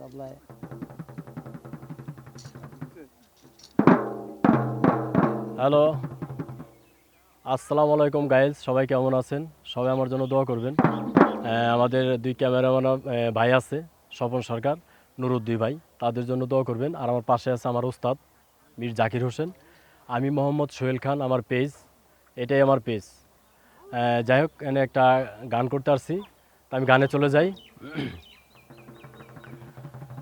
তবলায় hello আসসালামু আলাইকুম guys সবাই কেমন আছেন? সবাই আমার জন্য দোয়া করবেন। আমাদের দুই ক্যামেরাম্যান ভাই আছে, স্বপন সরকার নুরুদ্দি ভাই। তাদের জন্য দোয়া করবেন। আর আমার পাশে আছে আমার উস্তাদ, মীর জাকির হোসেন। আমি মোহাম্মদ সোহেল খান, আমার পেজ। এটাই আমার পেজ। যাই হোক, এনে একটা গান করতে আসছি। আমি গানে চলে যাই।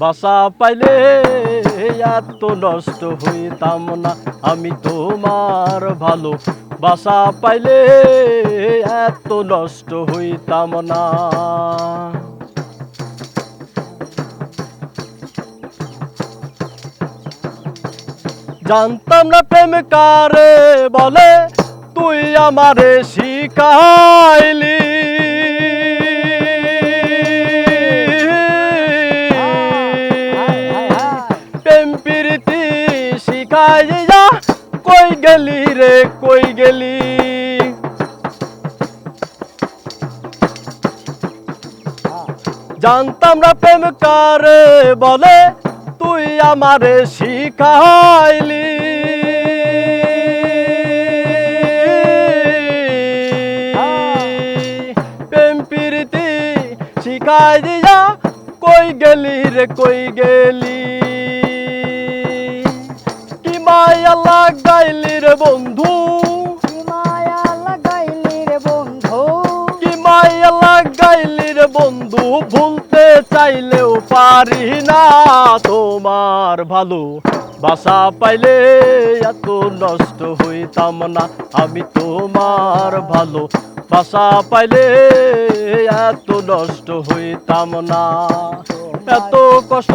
বাসা পাইলে এত নষ্ট হইতাম না। আমি তোমার ভালো। বাসা পাইলে এত নষ্ট হইতাম না। জানতাম না প্রেম কারে বলে, তুই আমারে শিখাইলি। শিখাইয়া কই গেলি রে, কই গেলি? জানতাম না প্রেম কারে বলে, তুই আমারে শিখাইলি। প্রেম প্রীতি শিখাই দিয়া কই গেলি রে, কই গেলি? মায়া লাগাইলি রে বন্ধু। কি মায়া লাগাইলি রে বন্ধু? কি মায়া লাগাইলি রে বন্ধু? ভুলতে চাইলেও পারি না তোমার ভালো। বাসা পাইলে এত নষ্ট হইতাম না আমি তোমার ভালো। বাসা পাইলে এত নষ্ট হইতাম না এত কষ্ট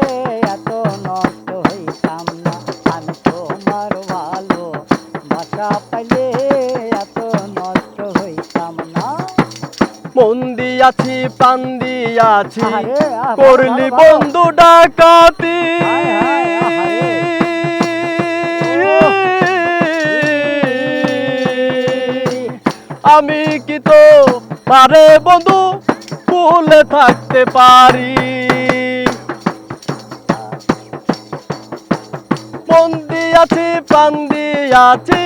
মন দিয়াছি প্রাণ দিয়াছি করলি। বন্ধু ডাকাতি। আমি কি তো পারে বন্ধু ভুলে থাকতে পারি মন দিয়াছি প্রাণ দিয়াছি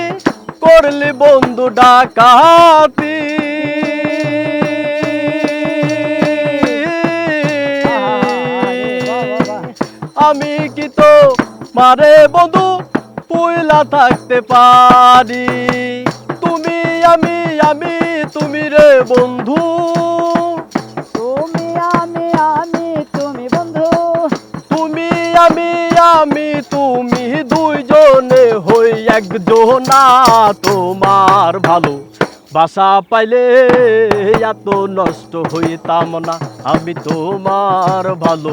করলি বন্ধু ডাকাতি আমি কি তো মারে বন্ধু? পুইলা থাকতে পারি। তুমি আমি আমি তুমি রে বন্ধু। তুমি আমি আমি তুমি বন্ধু। তুমি আমি আমি তুমি দুইজনে হই একজনা। তোমার ভালো বাসা পাইলে এত নষ্ট হইতাম না। আমি তোমার ভালো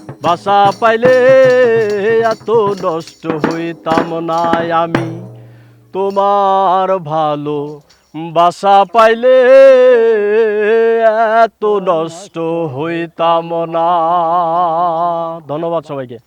বাসা পাইলে এত নষ্ট হইতাম না আমি। তোমার ভালো বাসা পাইলে এত নষ্ট হইতাম না। ধন্যবাদ সবাইকে।